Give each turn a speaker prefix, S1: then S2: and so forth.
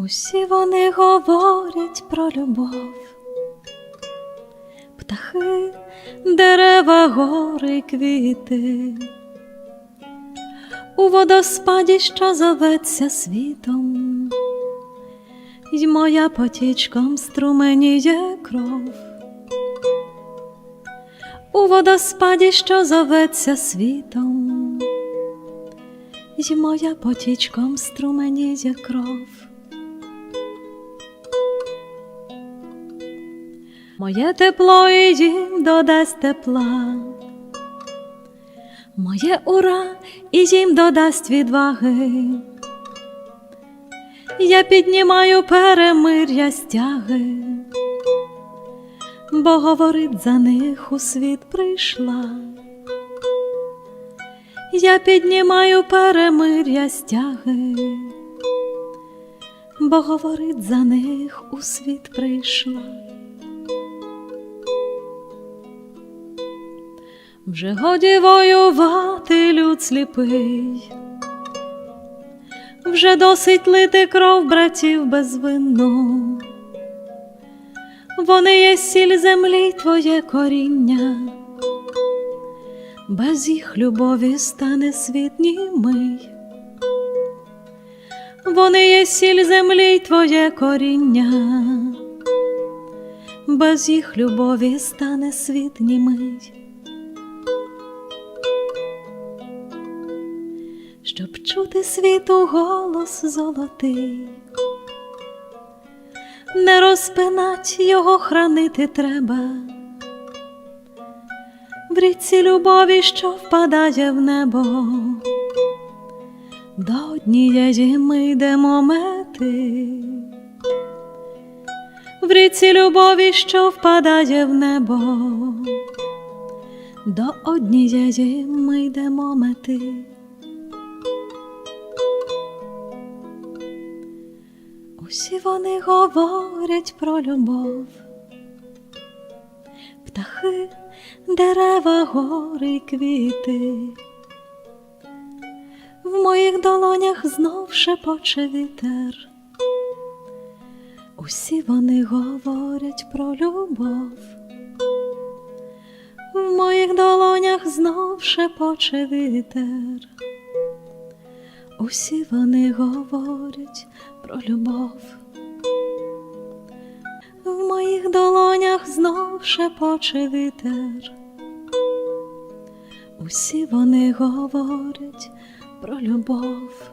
S1: Усі вони говорять про любов, птахи, дерева, гори, квіти, у водоспаді, що зоветься світом, й моя потічком струменіє кров. У водоспаді, що зоветься світом, й моя потічком струменіє кров. Моє тепло і їм додасть тепла, моє ура і їм додасть відваги. Я піднімаю перемир'я стяги, бо говорить за них у світ прийшла. Я піднімаю перемир'я стяги, бо говорить за них у світ прийшла. Вже годі воювати люд сліпий, вже досить лити кров братів безвинну. Вони є сіль землі, твоє коріння, без їх любові стане світ німий. Вони є сіль землі, твоє коріння, без їх любові стане світ німий. Щоб чути світу голос золотий, не розпинать його хранити треба, в річці любові, що впадає в небо, до однієї ми йдемо мети, в річці любові, що впадає в небо, до однієї ми йдемо мети. Усі вони говорять про любов, птахи, дерева, гори, квіти. В моїх долонях знов шепоче вітер. Усі вони говорять про любов. В моїх долонях знов шепоче вітер. Усі вони говорять про любов. В моїх долонях знов шепоче вітер. Усі вони говорять про любов.